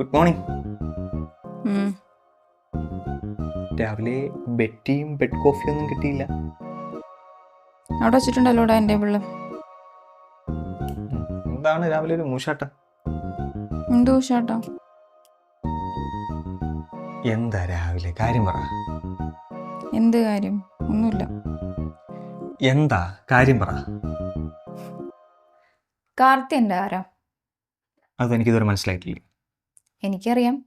Good morning. രാവിലെ ബെറ്റിയും bed കോഫിയൊന്നും ഒന്നും കിട്ടിയില്ല. അവിടെ വെച്ചിട്ടുണ്ടല്ലോ എന്റെ പിള്ള. എന്താണ് രാവിലെ ഒരു മൂശാട്ട? എന്തോ ഉഷാട്ടോ എന്താ രാവിലെ? കാര്യം പറ. എന്ത് കാര്യം? ഒന്നുമില്ല. എന്താ? കാര്യം പറ. കാർത്തി എന്റെ ആരാ? അതെനിക്കിതുവരെ മനസ്സിലായിട്ടില്ല. എനിക്കറിയാം.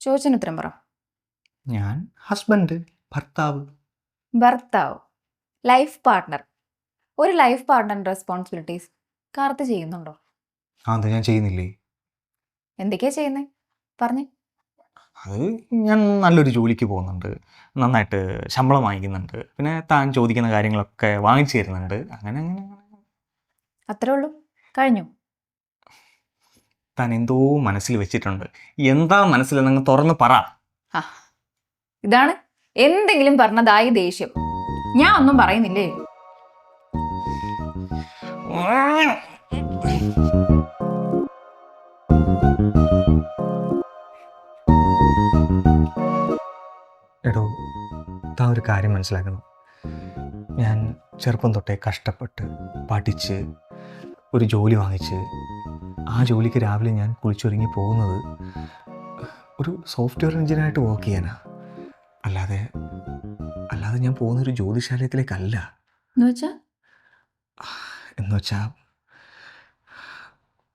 ചോദിച്ചതിന് ഉത്തരം പറ. ഞാൻ ഹസ്ബൻഡ് ഭർത്താവ്. ഭർത്താവ് ലൈഫ് പാർട്ട്ണർ ഒരു ലൈഫ് പാർട്ട്ണറിന്റെ റെസ്പോൺസിബിലിറ്റീസ് കാർത്ത് ചെയ്യുന്നുണ്ടോ? അത് ഞാൻ ചെയ്യുന്നില്ലേ? എന്തൊക്കെയാ ചെയ്യുന്നത് പറഞ്ഞേ. അത് ഞാൻ നല്ലൊരു ജോലിക്ക് പോകുന്നുണ്ട്. നന്നായിട്ട് ശമ്പളം വാങ്ങിക്കുന്നുണ്ട്. പിന്നെ താൻ ചോദിക്കുന്ന കാര്യങ്ങളൊക്കെ വാങ്ങിച്ചു തരുന്നുണ്ട്. അങ്ങനെ അങ്ങനെ അങ്ങനെ. അത്രേ ഉള്ളൂ. കഴിഞ്ഞു. താൻ എന്തോ മനസ്സിൽ വെച്ചിട്ടുണ്ട്. എന്താ മനസ്സിലെന്നങ്ങ് തുറന്ന് പറ. ഇതാണ് എന്തെങ്കിലും പറഞ്ഞതായി ദേഷ്യം. ഞാൻ ഒന്നും പറയുന്നില്ലേ? എടോ താ ഒരു കാര്യം മനസ്സിലാക്കണം ഞാൻ ചെറുപ്പം തൊട്ടേ കഷ്ടപ്പെട്ട് പഠിച്ച് ഒരു ജോലി വാങ്ങിച്ച് ആ ജോലിക്ക് രാവിലെ ഞാൻ കുളിച്ചൊരുങ്ങി പോകുന്നത് ഒരു സോഫ്റ്റ്വെയർ എഞ്ചിനീയറായിട്ട് വർക്ക് ചെയ്യാനാ. അല്ലാതെ അല്ലാതെ ഞാൻ പോകുന്ന ഒരു ജ്യോതിശാലയത്തിലേക്കല്ല. എന്നുവെച്ചാ?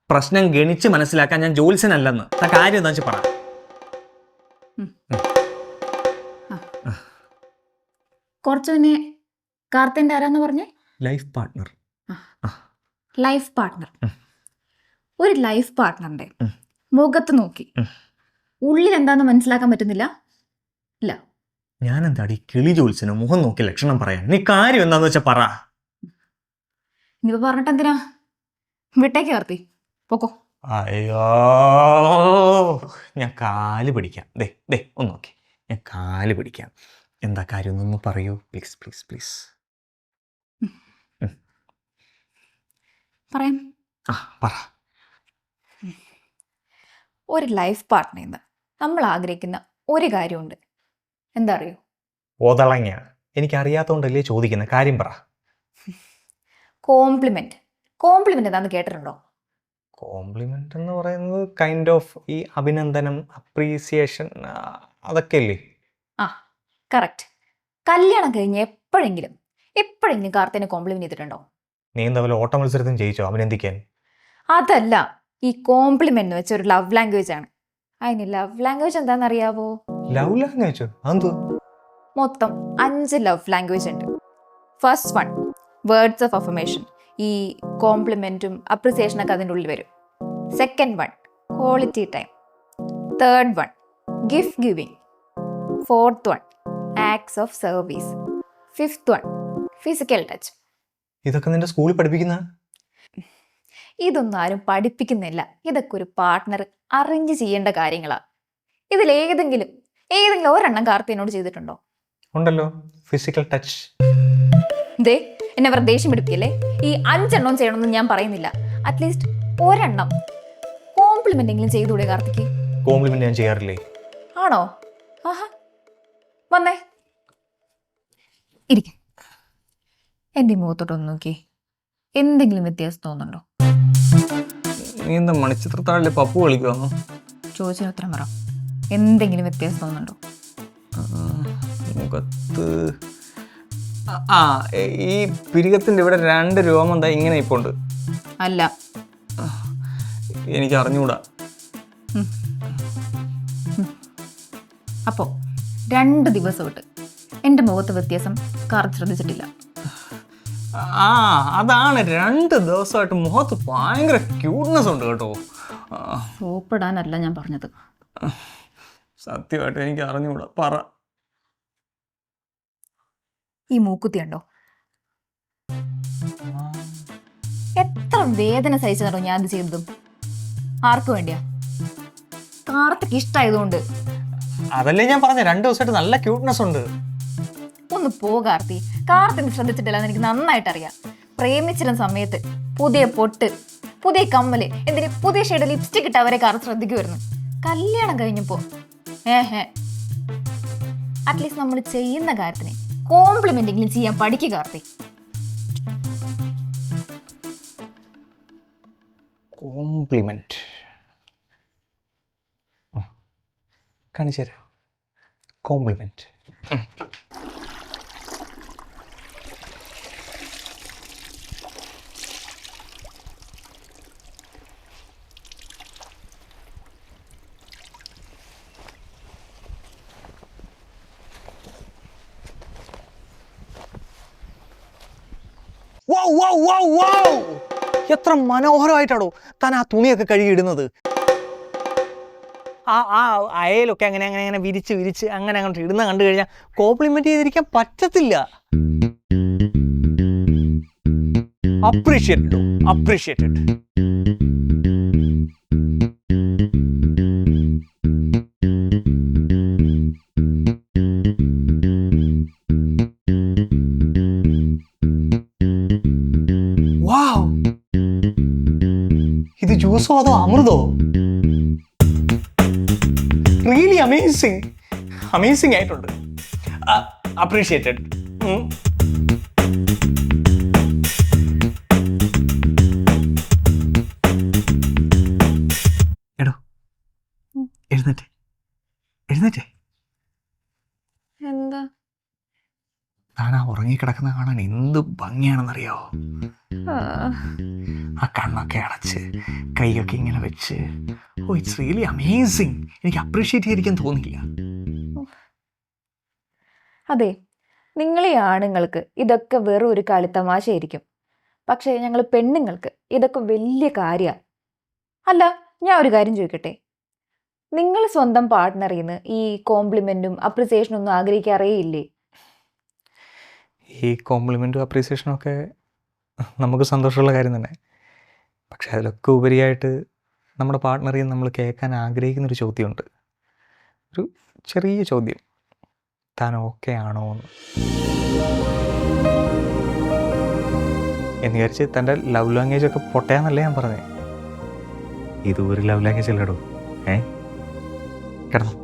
പ്രശ്നം ഗണിച്ച് മനസ്സിലാക്കാൻ ഞാൻ ജോലിസനല്ലെന്ന് ആ കാര്യം എന്താ വെച്ചാൽ പറ. കുറച്ച് പിന്നെ കാർത്തിന്റെ ആരാന്ന് പറഞ്ഞേ? Life partner. Life partner. ഒരു ലൈഫ് പാർട്ട്ണറിന്റെ. മുഖത്ത് നോക്കി. ഉള്ളിൽ എന്താന്ന് മനസ്സിലാക്കാൻ പറ്റുന്നില്ല? ഇല്ല. ഞാൻ എന്താടി കിളി ജോത്സ്യനോ മുഖം നോക്കി ലക്ഷണം പറയാൻ. നീ കാര്യം എന്താന്ന് വെച്ചാ പറ. ഇനിയിപ്പോ പറഞ്ഞിട്ട് എന്തിനാ വിട്ടേക്ക് കർത്തി പോക്കോ. അയ്യോ. ഞാൻ കാൽ പിടിക്കാം. ദേ ദേ ഒന്ന് നോക്കി. ഞാൻ കാൽ പിടിക്കാം. എന്താ കാര്യം? എന്നൊന്ന് പറയൂ. പ്ലീസ് പ്ലീസ് പ്ലീസ് പറയാം. ആ പറ. ഒരു ലൈഫ് പാർട്ട്ണറിൽ നിന്ന് നമ്മൾ ആഗ്രഹിക്കുന്ന ഒരു കാര്യമുണ്ട്. എന്താ അറിയോ? ഓതളങ്ങ. എനിക്കറിയാത്തോണ്ടല്ലേ ചോദിക്കുന്ന. കാര്യം പറ. കോംപ്ലിമെന്റ് കോംപ്ലിമെന്റ് എന്താന്ന് കേട്ടിട്ടുണ്ടോ? കോംപ്ലിമെന്റ് എന്ന് പറയുന്നത് കൈൻഡ് ഓഫ് ഈ അഭിനന്ദനം അപ്രീസിയേഷൻ അതൊക്കെ അല്ലേ ആ കറക്റ്റ് കല്യാണം കഴിഞ്ഞ് എപ്പോഴെങ്കിലും എപ്പോഴെങ്കിലും കാർത്തിനെ കോംപ്ലിമെന്റ് ചെയ്തിട്ടുണ്ടോ? നീ എന്താ ഓട്ട മത്സരത്തിന് ജയിച്ചോ അഭിനന്ദിക്കാൻ? അതല്ല. ഈ കോംപ്ലിമെന്റ് എന്ന് വെച്ച ഒരു ലവ് ലാംഗ്വേജ് ആണ്. അതിന് ലവ് ലാംഗ്വേജ് എന്താണെന്ന് അറിയാവോ ലവ് ലാംഗ്വേജ് മൊത്തം അഞ്ച് ലവ് ലാംഗ്വേജ് ഉണ്ട്. First one words of affirmation ഈ കോംപ്ലിമെന്റും അപ്രിസിയേഷനൊക്കെ അതിന്റെ ഉള്ളിൽ വരും. Second one quality time third one gift giving fourth one acts of service fifth one physical touch ഇതൊക്കെ നിന്റെ സ്കൂളിൽ പഠിപ്പിക്കുന്ന? ഇതൊന്നും ആരും പഠിപ്പിക്കുന്നില്ല. ഇതൊക്കെ ഒരു പാർട്ട്ണർ അറേഞ്ച് ചെയ്യേണ്ട കാര്യങ്ങളാണ് ഇതിൽ ഏതെങ്കിലും ഏതെങ്കിലും ഒരെണ്ണം കാർത്തിനോട് ചെയ്തിട്ടുണ്ടോ? ഉണ്ടല്ലോ. ഫിസിക്കൽ ടച്ച് ദേ എന്നെ വെറുതെ ദേഷ്യം പിടിപ്പിക്കല്ലേ? ഈ അഞ്ചെണ്ണം ചെയ്യണമെന്ന് ഞാൻ പറയുന്നില്ല. അറ്റ്ലീസ്റ്റ് ഒരെണ്ണം കോംപ്ലിമെന്റ് എങ്കിലും ചെയ്തുകൂടെ കാർത്തിക്ക് കോംപ്ലിമെന്റ് ഞാൻ ചെയ്യാറില്ലേ? ആണോ? ആഹാ. വന്നേ. ഇരിക്കും. എന്റെ മുഖത്തോട്ടൊന്ന് നോക്കി എന്തെങ്കിലും വ്യത്യാസം തോന്നുന്നുണ്ടോ? നീ എന്താ മണിച്ചിത്രത്താഴിലെ പപ്പു കളിക്കുവാന്നോ? ചോദിച്ചു ഉത്തരം പറ. എന്തെങ്കിലും വ്യത്യാസം തോന്നുന്നുണ്ടോ? മുഖത്ത്. ആ, ഈ പിരികത്തിന്റെ ഇവിടെ രണ്ട് രോമം എന്താ ഇങ്ങനെ ഇപ്പോൾ ഉണ്ട് അല്ല എനിക്ക് അറിഞ്ഞുകൂടാ അപ്പോൾ രണ്ട് ദിവസമായിട്ട് എന്റെ മുഖത്ത് വ്യത്യാസം കാർ ശ്രദ്ധിച്ചിട്ടില്ല ആ അതാണ് രണ്ട് ദിവസമായിട്ട് മുഖത്ത് ഭയങ്കര ക്യൂട്ട്നെസ് ഉണ്ട് കേട്ടോ. സോപ്പിടാനല്ല ഞാൻ പറഞ്ഞത്. സത്യമായിട്ട് എനിക്ക് അറിഞ്ഞുകൂടാ. പറ. ഈ മൂക്കുത്തി ഉണ്ടോ എത്ര വേദന സഹിച്ചതാണോ ഞാൻ ഇത് ചെയ്തതും ആർക്ക് വേണ്ടിയാ? കാർത്തിക്ക് ഇഷ്ടമായതുകൊണ്ട് അതല്ലേ ഞാൻ പറഞ്ഞ രണ്ട് ദിവസമായിട്ട് നല്ല ക്യൂട്ട്നെസ് ഉണ്ട്. ഒന്ന് പോ കാർത്തി കാർത്തി ശ്രദ്ധിച്ചിട്ടില്ല എന്ന് എനിക്ക് നന്നായിട്ട് അറിയാം പ്രേമിച്ചിരുന്ന സമയത്ത് പുതിയ പൊട്ട് പുതിയ കമ്മൽ എന്തിന് പുതിയ ഷെയ്ഡ് ലിപ്സ്റ്റിക് ഇട്ട് അവരെ കാർ ശ്രദ്ധിക്കുമായിരുന്നു കല്യാണം കഴിഞ്ഞപ്പോ ഏഹേ അറ്റ്ലീസ്റ്റ് നമ്മൾ ചെയ്യുന്ന കാര്യത്തിന് കോംപ്ലിമെന്റെങ്കിലും ചെയ്യാൻ പഠിക്കുക കാർത്തി. കോംപ്ലിമെന്റ് കാണിച്ചു തരാം. എത്ര മനോഹരമായിട്ടാണോ താൻ ആ തുണിയൊക്കെ കഴുകിയിടുന്നത്. ആ ആ അയലൊക്കെ അങ്ങനെ അങ്ങനെ അങ്ങനെ വിരിച്ച് വിരിച്ച് അങ്ങനെ അങ്ങോട്ട് ഇടുന്ന കണ്ടു കഴിഞ്ഞാൽ കോംപ്ലിമെന്റ് ചെയ്തിരിക്കാൻ പറ്റത്തില്ല. അപ്രീഷിയേറ്റഡ് അപ്രീഷിയേറ്റഡ് ജ്യൂസോ അതോ അമൃതോ? റിയലി അമേസിങ് അമേസിങ് ആയിട്ടുണ്ട്. അപ്രീഷിയേറ്റഡ് ഉറങ്ങിക്കിടക്കുന്ന കാണാൻ എന്ത് ഭംഗിയാണെന്നറിയാവോ ആ. കണ്ണൊക്കെ അടച്ച് കൈയൊക്കെ ഇങ്ങനെ വെച്ച്. ഓ ഇറ്റ്സ് റിയലി അമേസിങ് എനിക്ക് അപ്രീഷിയേറ്റ് ചെയ്തിരിക്കാൻ തോന്നില്ല അതെ നിങ്ങൾ ഈ ആണുങ്ങൾക്ക് ഇതൊക്കെ വെറും ഒരു കളിത്തമാശയായിരിക്കും പക്ഷേ ഞങ്ങൾ പെണ്ണുങ്ങൾക്ക് ഇതൊക്കെ വലിയ കാര്യമാണ് അല്ല ഞാൻ ഒരു കാര്യം ചോദിക്കട്ടെ? നിങ്ങൾ സ്വന്തം പാർട്ട്ണറിൽ നിന്ന് ഈ കോംപ്ലിമെന്റും അപ്രിസിയേഷനും ഒന്നും ആഗ്രഹിക്കാറേ ഇല്ലേ ഈ കോംപ്ലിമെന്റും അപ്രീസിയേഷനും ഒക്കെ നമുക്ക് സന്തോഷമുള്ള കാര്യം തന്നെ. പക്ഷേ അതിലൊക്കെ ഉപരിയായിട്ട് നമ്മുടെ പാർട്ട്ണറിൽ നിന്ന് നമ്മൾ കേൾക്കാൻ ആഗ്രഹിക്കുന്നൊരു ചോദ്യമുണ്ട്. ഒരു ചെറിയ ചോദ്യം. താൻ ഓക്കെ ആണോ എന്ന്. എന്ന് വിചാരിച്ച് തന്റെ ലവ് ലാംഗ്വേജ് ഒക്കെ പൊട്ടയാന്നല്ലേ ഞാൻ പറഞ്ഞത് ഇത് ഒരു ലവ് ലാംഗ്വേജ് അല്ലടോ. ഏ? കിടന്നു.